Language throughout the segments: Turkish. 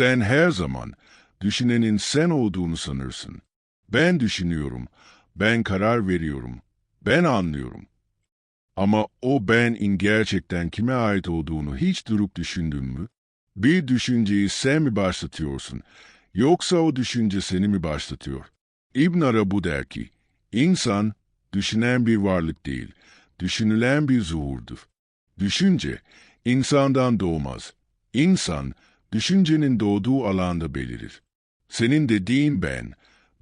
Sen her zaman düşünenin sen olduğunu sanırsın. Ben düşünüyorum, ben karar veriyorum, ben anlıyorum. Ama o benin gerçekten kime ait olduğunu hiç durup düşündün mü? Bir düşünceyi sen mi başlatıyorsun, yoksa o düşünce seni mi başlatıyor? İbn Arabu der ki, insan düşünen bir varlık değil, düşünülen bir zuhurdur. Düşünce, insandan doğmaz. İnsan, düşüncenin doğduğu alanda belirir. Senin dediğin ben,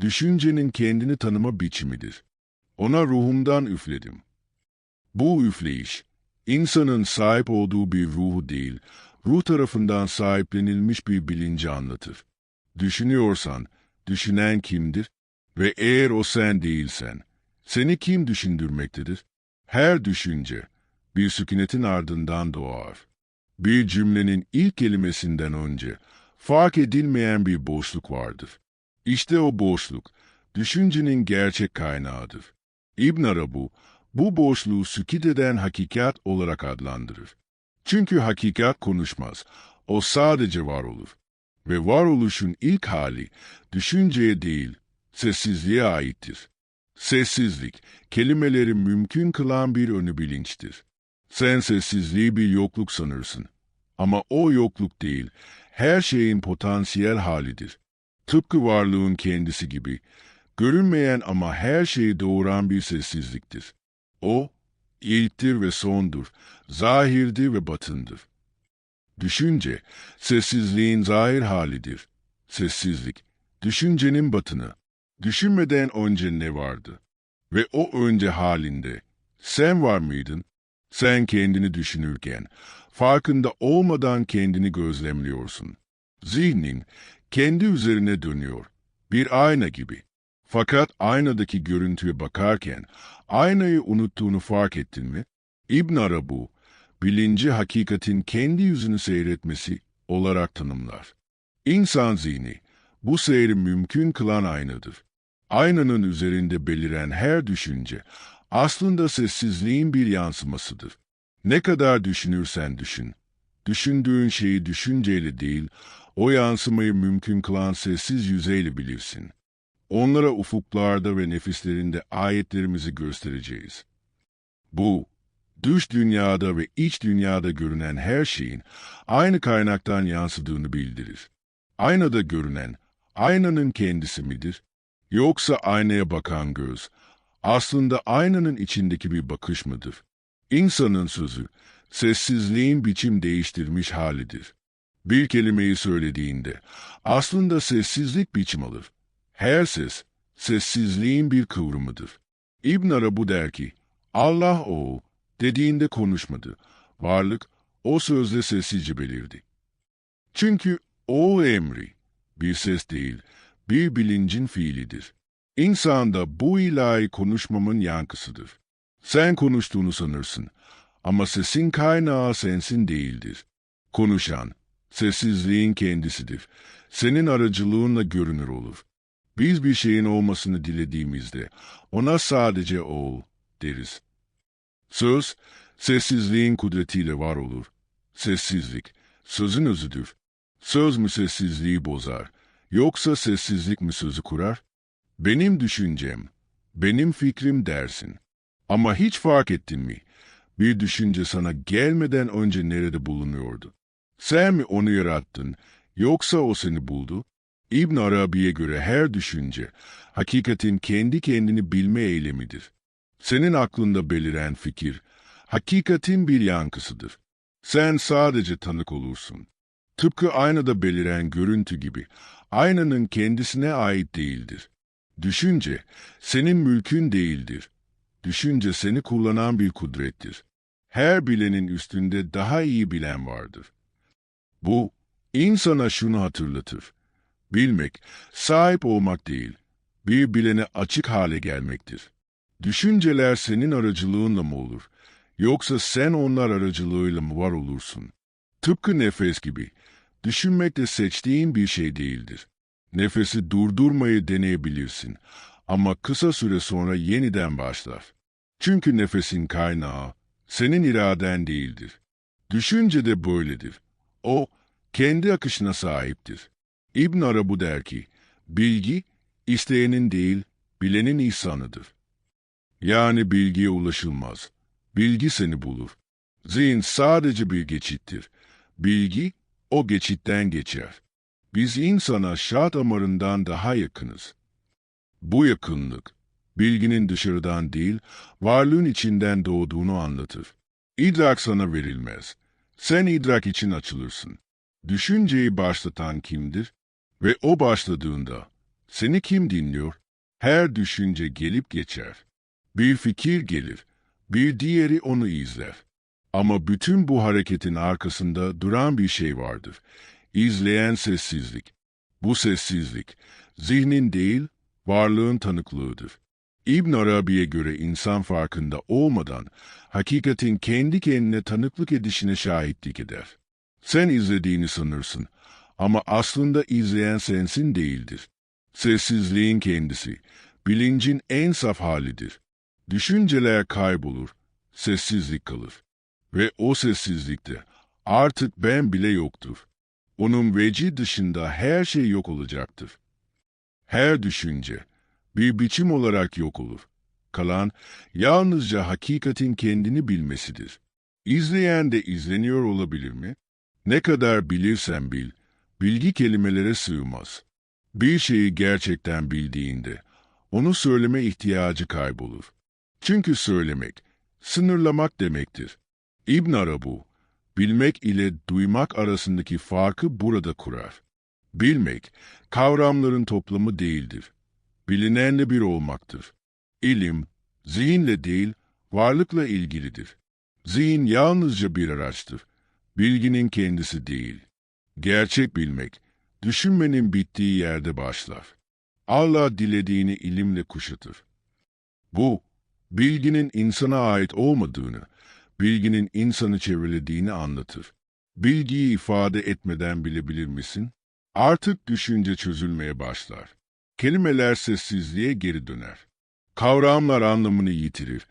düşüncenin kendini tanıma biçimidir. Ona ruhumdan üfledim. Bu üfleyiş, insanın sahip olduğu bir ruhu değil, ruh tarafından sahiplenilmiş bir bilinci anlatır. Düşünüyorsan, düşünen kimdir? Ve eğer o sen değilsen, seni kim düşündürmektedir? Her düşünce, bir sükunetin ardından doğar. Bir cümlenin ilk kelimesinden önce, fark edilmeyen bir boşluk vardır. İşte o boşluk, düşüncenin gerçek kaynağıdır. İbn Arabu, bu boşluğu sükit eden hakikat olarak adlandırır. Çünkü hakikat konuşmaz, o sadece var olur. Ve varoluşun ilk hali, düşünceye değil, sessizliğe aittir. Sessizlik, kelimeleri mümkün kılan bir önü bilinçtir. Sen sessizliği bir yokluk sanırsın. Ama o yokluk değil, her şeyin potansiyel halidir. Tıpkı varlığın kendisi gibi, görünmeyen ama her şeyi doğuran bir sessizliktir. O, ilktir ve sondur, zahirdir ve batındır. Düşünce, sessizliğin zahir halidir. Sessizlik, düşüncenin batını. Düşünmeden önce ne vardı? Ve o önce halinde, sen var mıydın? Sen kendini düşünürken, farkında olmadan kendini gözlemliyorsun. Zihnin kendi üzerine dönüyor, bir ayna gibi. Fakat aynadaki görüntüye bakarken aynayı unuttuğunu fark ettin mi? İbn Arabu, bilinci hakikatin kendi yüzünü seyretmesi olarak tanımlar. İnsan zihni, bu seyri mümkün kılan aynadır. Aynanın üzerinde beliren her düşünce, aslında sessizliğin bir yansımasıdır. Ne kadar düşünürsen düşün, düşündüğün şeyi düşünceyle değil, o yansımayı mümkün kılan sessiz yüzeyle bilirsin. Onlara ufuklarda ve nefislerinde ayetlerimizi göstereceğiz. Bu, dış dünyada ve iç dünyada görünen her şeyin aynı kaynaktan yansıdığını bildirir. Aynada görünen, aynanın kendisi midir? Yoksa aynaya bakan göz, aslında aynanın içindeki bir bakış mıdır? İnsanın sözü, sessizliğin biçim değiştirmiş halidir. Bir kelimeyi söylediğinde, aslında sessizlik biçim alır. Her ses, sessizliğin bir kıvrımıdır. İbn Arabu der ki, Allah o, dediğinde konuşmadı. Varlık, o sözle sessizce belirdi. Çünkü o emri, bir ses değil, bir bilincin fiilidir. İnsan da bu ilahi konuşmamın yankısıdır. Sen konuştuğunu sanırsın ama sesin kaynağı sensin değildir. Konuşan, sessizliğin kendisidir. Senin aracılığınla görünür olur. Biz bir şeyin olmasını dilediğimizde ona sadece ol deriz. Söz, sessizliğin kudretiyle var olur. Sessizlik, sözün özüdür. Söz mü sessizliği bozar, yoksa sessizlik mi sözü kurar? Benim düşüncem, benim fikrim dersin. Ama hiç fark ettin mi? Bir düşünce sana gelmeden önce nerede bulunuyordu? Sen mi onu yarattın, yoksa o seni buldu? İbn Arabi'ye göre her düşünce, hakikatin kendi kendini bilme eylemidir. Senin aklında beliren fikir, hakikatin bir yankısıdır. Sen sadece tanık olursun. Tıpkı aynada beliren görüntü gibi, aynanın kendisine ait değildir. Düşünce, senin mülkün değildir. Düşünce seni kullanan bir kudrettir. Her bilenin üstünde daha iyi bilen vardır. Bu, insana şunu hatırlatır. Bilmek, sahip olmak değil, bir bilene açık hale gelmektir. Düşünceler senin aracılığınla mı olur, yoksa sen onlar aracılığıyla mı var olursun? Tıpkı nefes gibi, düşünmek de seçtiğin bir şey değildir. Nefesi durdurmayı deneyebilirsin ama kısa süre sonra yeniden başlar. Çünkü nefesin kaynağı senin iraden değildir. Düşünce de böyledir. O, kendi akışına sahiptir. İbn Arabu der ki, bilgi, isteyenin değil, bilenin ihsanıdır. Yani bilgiye ulaşılmaz. Bilgi seni bulur. Zihin sadece bir geçittir. Bilgi, o geçitten geçer. Biz insana şah damarından daha yakınız. Bu yakınlık, bilginin dışarıdan değil, varlığın içinden doğduğunu anlatır. İdrak sana verilmez. Sen idrak için açılırsın. Düşünceyi başlatan kimdir? Ve o başladığında, seni kim dinliyor? Her düşünce gelip geçer. Bir fikir gelir, bir diğeri onu izler. Ama bütün bu hareketin arkasında duran bir şey vardır. İzleyen sessizlik. Bu sessizlik, zihnin değil, varlığın tanıklığıdır. İbn Arabi'ye göre insan farkında olmadan, hakikatin kendi kendine tanıklık edişine şahitlik eder. Sen izlediğini sanırsın ama aslında izleyen sensin değildir. Sessizliğin kendisi, bilincin en saf halidir. Düşünceler kaybolur, sessizlik kalır. Ve o sessizlikte artık ben bile yoktur. Onun veci dışında her şey yok olacaktır. Her düşünce bir biçim olarak yok olur. Kalan yalnızca hakikatin kendini bilmesidir. İzleyen de izleniyor olabilir mi? Ne kadar bilirsen bil, bilgi kelimelere sığmaz. Bir şeyi gerçekten bildiğinde, onu söyleme ihtiyacı kaybolur. Çünkü söylemek, sınırlamak demektir. İbn Arabu, bilmek ile duymak arasındaki farkı burada kurar. Bilmek, kavramların toplamı değildir. Bilinenle bir olmaktır. İlim, zihinle değil, varlıkla ilgilidir. Zihin yalnızca bir araçtır. Bilginin kendisi değil. Gerçek bilmek, düşünmenin bittiği yerde başlar. Allah dilediğini ilimle kuşatır. Bu, bilginin insana ait olmadığını, bilginin insanı çevrelediğini anlatır. Bilgiyi ifade etmeden bilebilir misin? Artık düşünce çözülmeye başlar. Kelimeler sessizliğe geri döner. Kavramlar anlamını yitirir.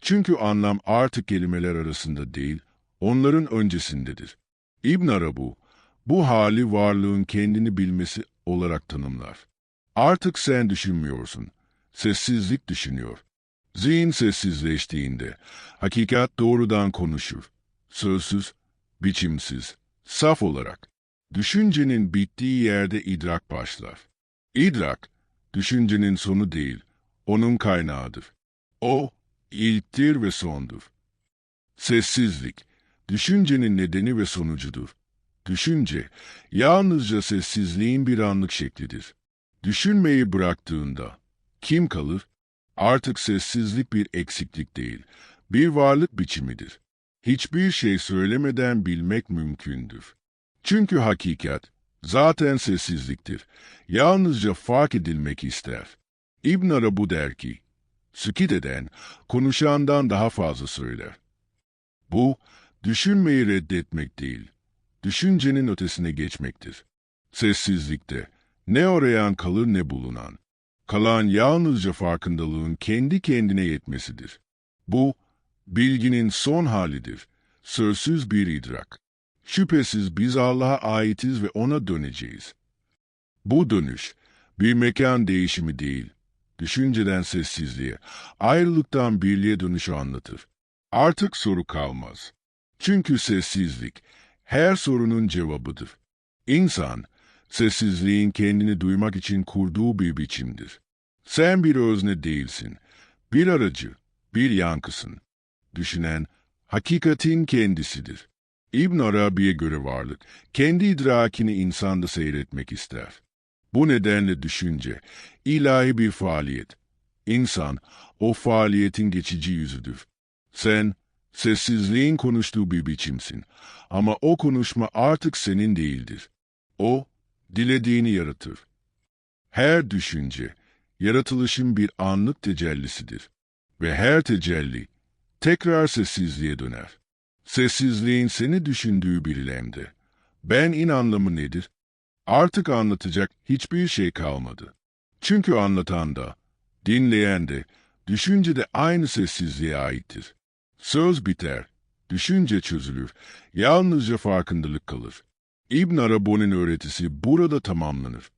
Çünkü anlam artık kelimeler arasında değil, onların öncesindedir. İbn Arabu, bu hali varlığın kendini bilmesi olarak tanımlar. Artık sen düşünmüyorsun, sessizlik düşünüyor. Zihin sessizleştiğinde, hakikat doğrudan konuşur. Sözsüz, biçimsiz, saf olarak. Düşüncenin bittiği yerde idrak başlar. İdrak, düşüncenin sonu değil, onun kaynağıdır. O, ilktir ve sondur. Sessizlik, düşüncenin nedeni ve sonucudur. Düşünce, yalnızca sessizliğin bir anlık şeklidir. Düşünmeyi bıraktığında, kim kalır? Artık sessizlik bir eksiklik değil, bir varlık biçimidir. Hiçbir şey söylemeden bilmek mümkündür. Çünkü hakikat, zaten sessizliktir. Yalnızca fark edilmek ister. İbn Arabu der ki, sükit eden, konuşandan daha fazla söyler. Bu, düşünmeyi reddetmek değil, düşüncenin ötesine geçmektir. Sessizlikte, ne arayan kalır ne bulunan. Kalan yalnızca farkındalığın kendi kendine yetmesidir. Bu, bilginin son halidir, sözsüz bir idrak. Şüphesiz biz Allah'a aitiz ve O'na döneceğiz. Bu dönüş, bir mekan değişimi değil, düşünceden sessizliğe, ayrılıktan birliğe dönüşü anlatır. Artık soru kalmaz. Çünkü sessizlik, her sorunun cevabıdır. İnsan, sessizliğin kendini duymak için kurduğu bir biçimdir. Sen bir özne değilsin, bir aracı, bir yankısın. Düşünen, hakikatin kendisidir. İbn Arabi'ye göre varlık, kendi idrakini insanda seyretmek ister. Bu nedenle düşünce, ilahi bir faaliyet. İnsan, o faaliyetin geçici yüzüdür. Sen, sessizliğin konuştuğu bir biçimsin. Ama o konuşma artık senin değildir. O, dilediğini yaratır. Her düşünce, yaratılışın bir anlık tecellisidir. Ve her tecelli, tekrar sessizliğe döner. Sessizliğin seni düşündüğü bir ilemdi. Ben in anlamı nedir? Artık anlatacak hiçbir şey kalmadı. Çünkü anlatan da, dinleyen de, düşünce de aynı sessizliğe aittir. Söz biter, düşünce çözülür, yalnızca farkındalık kalır. İbn Arabi'nin öğretisi burada tamamlanır.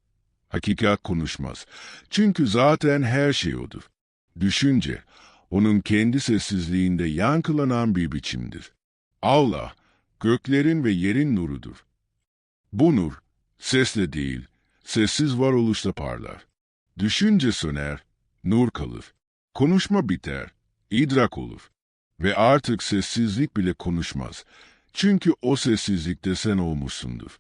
Hakikat konuşmaz. Çünkü zaten her şey odur. Düşünce, onun kendi sessizliğinde yankılanan bir biçimdir. Allah, göklerin ve yerin nurudur. Bu nur, sesle değil, sessiz varoluşla parlar. Düşünce söner, nur kalır. Konuşma biter, idrak olur. Ve artık sessizlik bile konuşmaz. Çünkü o sessizlikte sen olmuşsundur.